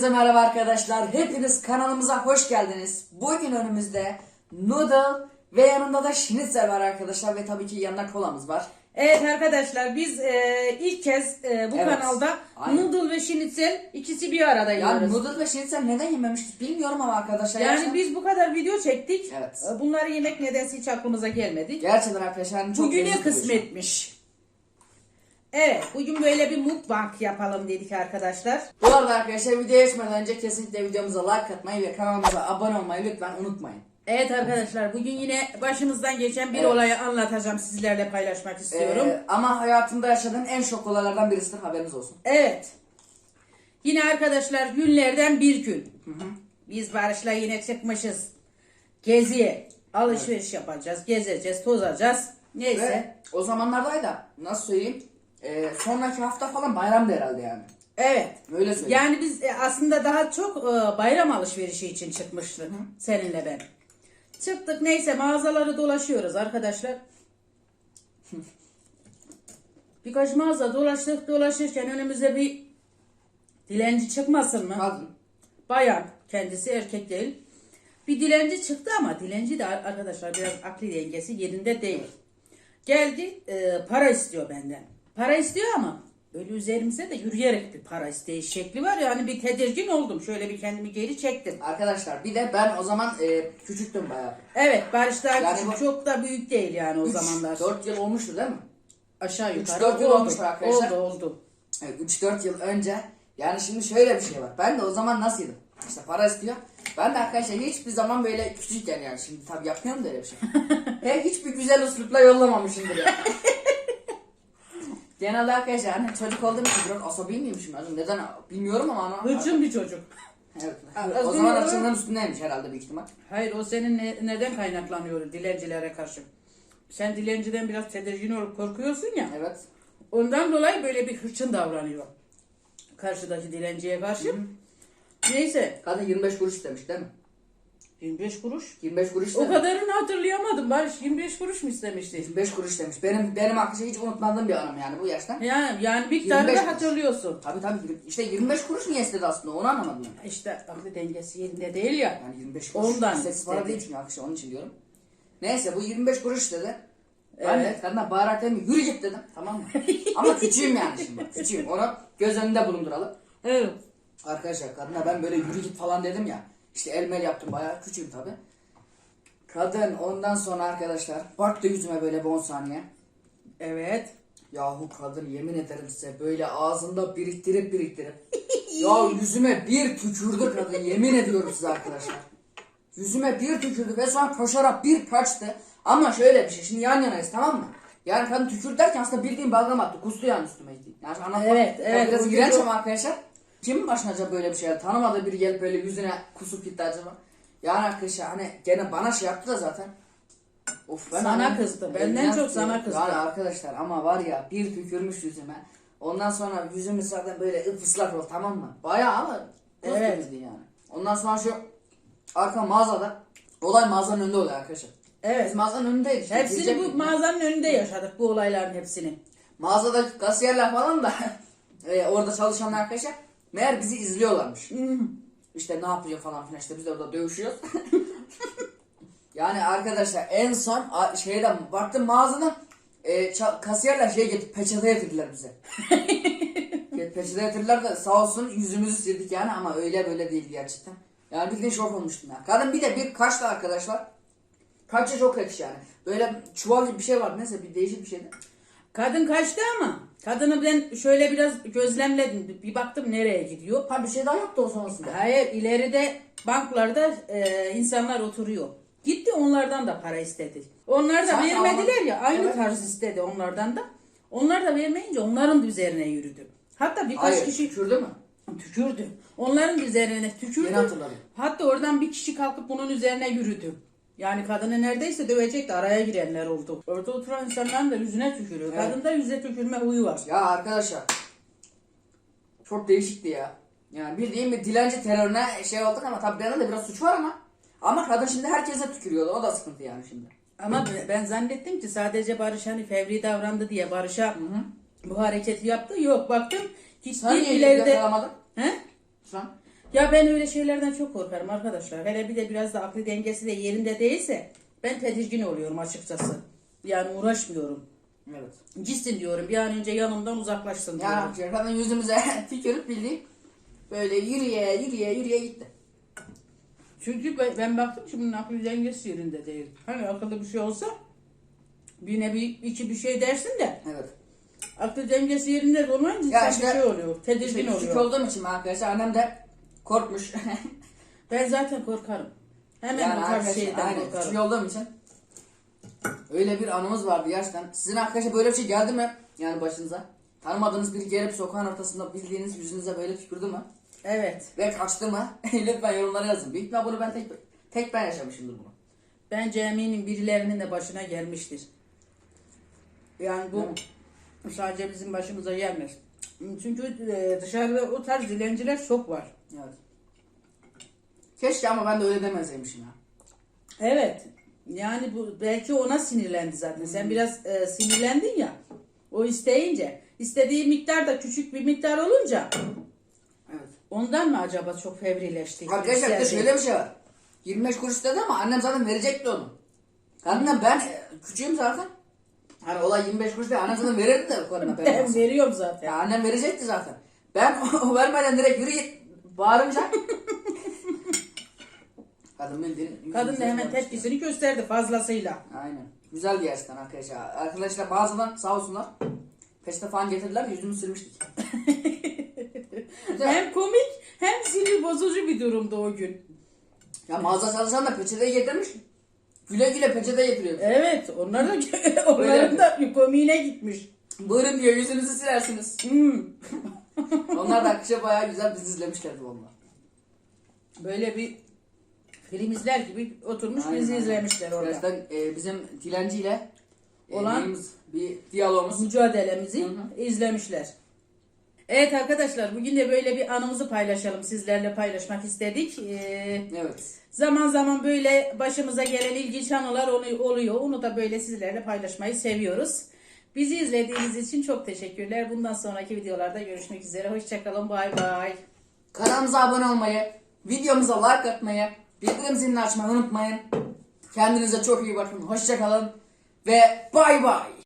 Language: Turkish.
Hepinize merhaba arkadaşlar. Hepiniz kanalımıza hoş geldiniz. Bugün önümüzde noodle ve yanında da schnitzel var arkadaşlar ve tabii ki yanında kolamız var. Evet arkadaşlar biz e, ilk kez e, bu Evet, kanalda aynen. noodle ve schnitzel ikisi bir arada Yani yiyoruz. noodle ve schnitzel neden yememiştik bilmiyorum ama arkadaşlar. Yani gerçekten- biz bu kadar video çektik. Evet. E, Bunları yemek nedense hiç aklımıza gelmedi. Gerçekten arkadaşlar yani çok Bugüne lezzetli bir şey. kısmetmiş. Evet bugün böyle bir mukbang yapalım dedik arkadaşlar. Bu arada arkadaşlar videoya geçmeden önce kesinlikle videomuza like atmayı ve kanalımıza abone olmayı lütfen unutmayın. Evet arkadaşlar bugün yine başımızdan geçen bir Evet. olayı anlatacağım sizlerle paylaşmak istiyorum. Ee, ama hayatımda yaşadığım en şok olaylardan birisidir haberiniz olsun. Evet. Yine arkadaşlar günlerden bir gün. Biz Barış'la yine çıkmışız. Geziye. Alışveriş yapacağız. Gezeceğiz, tozacağız. Neyse. Ve o zamanlardaydı nasıl söyleyeyim ee, sonraki hafta falan bayramdı herhalde yani. Evet. Öyle söyleyeyim. Yani biz e, aslında daha çok e, bayram alışverişi için çıkmıştık. Seninle ben. Çıktık neyse mağazaları dolaşıyoruz arkadaşlar. Birkaç mağaza dolaştık dolaşırken önümüze bir dilenci çıkmasın mı? Kadın. Bayan kendisi erkek değil. Bir dilenci çıktı ama dilenci de arkadaşlar biraz akli dengesi yerinde değil. Geldi e, para istiyor benden. Para istiyor ama böyle üzerimize de yürüyerek bir para isteyiş şekli var. Yani bir tedirgin oldum. Şöyle bir kendimi geri çektim. Arkadaşlar bir de ben o zaman e, küçüktüm bayağı. Evet Barış daha Yani küçük, bu- çok da büyük değil yani o zamanlar. 4 yıl olmuştu değil mi? Aşağı yukarı dört yıl oldu. arkadaşlar. Oldu oldu. Evet, 3-4 yıl önce. Yani şimdi şöyle bir şey var. Ben de o zaman nasıldım? İşte para istiyor. Ben de arkadaşlar hiçbir zaman böyle küçükken yani şimdi tabii yapmıyorum da öyle bir şey. He, hiçbir güzel üslupla yollamamışımdır ya. Genelde arkadaşlar hani çocuk olduğum için biraz asabi miymişim? Yani neden bilmiyorum ama ana. Hırçın bir çocuk. Evet. Az O zaman açımdan üstündeymiş herhalde büyük ihtimal. Hayır o senin ne- neden kaynaklanıyor dilencilere karşı? Sen dilenciden biraz tedirgin olup korkuyorsun ya. Evet. Ondan dolayı böyle bir hırçın davranıyor. Karşıdaki dilenciye karşı. Neyse. Kadın 25 kuruş istemiş değil mi? 25 kuruş. 25 kuruş O kadarını hatırlayamadım. Barış 25 kuruş mu istemişti? 25 kuruş demiş. Benim benim arkadaşlar hiç unutmadığım bir anım yani bu yaştan. Yani, yani miktarını 25 da kuruş. hatırlıyorsun. Tabii tabii. İşte 25 kuruş niye istedi aslında onu anlamadım ben. İşte aklı dengesi yerinde değil ya. Yani 25 kuruş. Ondan Seks para istedi. değil çünkü arkadaşlar onun için diyorum. Neyse bu 25 kuruş dedi. Ben de Evet. kadına bağırarak dedim yürü git dedim tamam mı? Ama küçüğüm yani şimdi bak, küçüğüm onu göz önünde bulunduralım. Evet. Arkadaşlar kadına ben böyle yürü git falan dedim ya. İşte elmel yaptım bayağı küçüğüm tabi. Kadın ondan sonra arkadaşlar baktı yüzüme böyle bir 10 saniye. Evet. Yahu kadın yemin ederim size böyle ağzında biriktirip biriktirip. ya yüzüme bir tükürdü kadın yemin ediyorum size arkadaşlar. Yüzüme bir tükürdü ve sonra koşarak bir kaçtı. Ama şöyle bir şey şimdi yan yanayız tamam mı? Yani kadın tükürdü derken aslında bildiğin balgam attı. Kustu yani üstüme. Yani anlatmak Evet, yani evet, biraz iğrenç ama arkadaşlar. Kimin başına acaba böyle bir şey? Tanımadığı biri gelip böyle yüzüne kusup gitti acaba. Yani arkadaşlar hani gene bana şey yaptı da zaten. Of ben Sana hani- kızdı. Benden çok sana kızdı. Yani arkadaşlar ama var ya bir tükürmüş yüzüme. Ondan sonra yüzümü zaten böyle ıslak oldu tamam mı? Bayağı ama Evet. yani. Ondan sonra şu arka mağazada olay mağazanın önünde oluyor arkadaşlar. Biz Evet. mağazanın önündeyiz. işte, Hepsini bu girecektik. mağazanın önünde yaşadık bu olayların hepsini. Mağazadaki kasiyerler falan da e, orada çalışan arkadaşlar meğer bizi izliyorlarmış. İşte ne yapıyor falan filan işte biz de orada dövüşüyoruz. yani arkadaşlar en son şeyden baktım mağazadan e, kasiyerler şey getirip peçete getirdiler bize. Peçete getirdiler de sağ olsun yüzümüzü sildik yani ama öyle böyle değil gerçekten. Yani bildiğin şok olmuştum ya. Kadın bir de bir kaçtı arkadaşlar. Kaçı çok ekşi yani. Böyle çuval gibi bir şey var neyse bir değişik bir şeydi. Kadın kaçtı ama kadını ben şöyle biraz gözlemledim. Bir baktım nereye gidiyor. Ha bir şey daha yaptı o sonrasında. Hayır ileride banklarda e, insanlar oturuyor. Gitti onlardan da para istedi. Onlar da Sen vermediler ama- ya aynı Evet. tarz istedi onlardan da. Onlar da vermeyince onların da üzerine yürüdü. Hatta birkaç Hayır, kişi tükürdü mü? tükürdü. Onların üzerine tükürdü. Yeni hatırladım. Hatta oradan bir kişi kalkıp bunun üzerine yürüdü. Yani kadını neredeyse dövecek de araya girenler oldu. Orada oturan insanların da yüzüne tükürüyor. Evet. Kadında yüze tükürme huyu var. Ya arkadaşlar çok değişikti ya. Yani bildiğim bir dilenci terörüne şey olduk ama tabii benim de biraz suç var ama ama kadın şimdi herkese tükürüyordu. O da sıkıntı yani şimdi. Ama ben zannettim ki sadece Barış hani fevri davrandı diye Barış'a bu hareketi yaptı. Yok baktım gitti Sen ileride. yakalamadın? He? Sen? Ya ben öyle şeylerden çok korkarım arkadaşlar. Hele bir de biraz da aklı dengesi de yerinde değilse ben tedirgin oluyorum açıkçası. Yani uğraşmıyorum. Evet. Gitsin diyorum bir an önce yanımdan uzaklaşsın diyorum. Ya Cerrah'ın yüzümüze tükürüp bildiğin böyle yürüye yürüye yürüye gitti. Çünkü ben, ben baktım ki bunun aklı dengesi yerinde değil. Hani akıllı bir şey olsa bir ne bir iki bir şey dersin de Evet. aklı dengesi yerinde olmayınca Ya işte- bir şey oluyor. Tedirgin İşte küçük oluyor. olduğum için arkadaşlar annem de korkmuş. Ben zaten korkarım. Hemen yani o tarz arkadaşlar şeyden aynen korkarım. küçük olduğum için öyle bir anımız vardı gerçekten. Sizin arkadaşlar böyle bir şey geldi mi? Yani başınıza. Tanımadığınız biri gelip sokağın ortasında bildiğiniz yüzünüze böyle tükürdü mü? Evet. Ve kaçtı mı? Lütfen yorumlara yazın. Büyük ihtimal bunu ben tek, tek ben yaşamışımdır bunu. Bence eminim birilerinin de başına gelmiştir. Yani bu sadece bizim başımıza gelmez. Çünkü e, dışarıda o tarz dilenciler çok var. Evet. Keşke ama ben de öyle demeseymişim ya. Evet. Yani bu belki ona sinirlendi zaten. Sen biraz e, sinirlendin ya. O isteyince. istediği miktar da küçük bir miktar olunca Evet. ondan mı acaba çok fevrileşti? Arkadaşlar bir de şöyle bir şey var. 25 kuruş dedi ama annem zaten verecekti onu. Annem ben e, küçüğüm zaten. Hani olay 25 kuruş değil. Zaten verirdi de koluna Ben ben. veriyorum zaten. ya annem verecekti zaten. Ben o vermeden direkt yürü git bağırınca. Kadın bildiğin. Kadın da hemen tepkisini gösterdi fazlasıyla. Aynen. Güzel gerçekten arkadaşlar. Arkadaşlar bazen sağ olsunlar. Peşte falan getirdiler yüzümü. Güzel. Hem komik hem sinir bozucu bir durumdu o gün. Ya mağaza çalışan da peçeteyi getirmiş. Güle güle peçete getiriyor. Evet, onlar da onların da komiğine gitmiş. Buyurun diyor yüzünüzü silersiniz. Hmm. Onlar da akışa bayağı güzel dizi izlemişlerdi onlar. Böyle bir film izler gibi oturmuş Aynen, bizi izlemişler orada. Gerçekten e, bizim dilenciyle e, Olan- neyimiz, bir diyalogumuz. Mücadelemizi Hı hı. izlemişler. Evet arkadaşlar bugün de böyle bir anımızı paylaşalım. Sizlerle paylaşmak istedik. Ee, Evet. zaman zaman böyle başımıza gelen ilginç anılar oluyor. Onu da böyle sizlerle paylaşmayı seviyoruz. Bizi izlediğiniz için çok teşekkürler. Bundan sonraki videolarda görüşmek üzere. Hoşçakalın. Bay bay. Kanalımıza abone olmayı, videomuza like atmayı, bildirim zilini açmayı unutmayın. Kendinize çok iyi bakın. Hoşçakalın ve bay bay.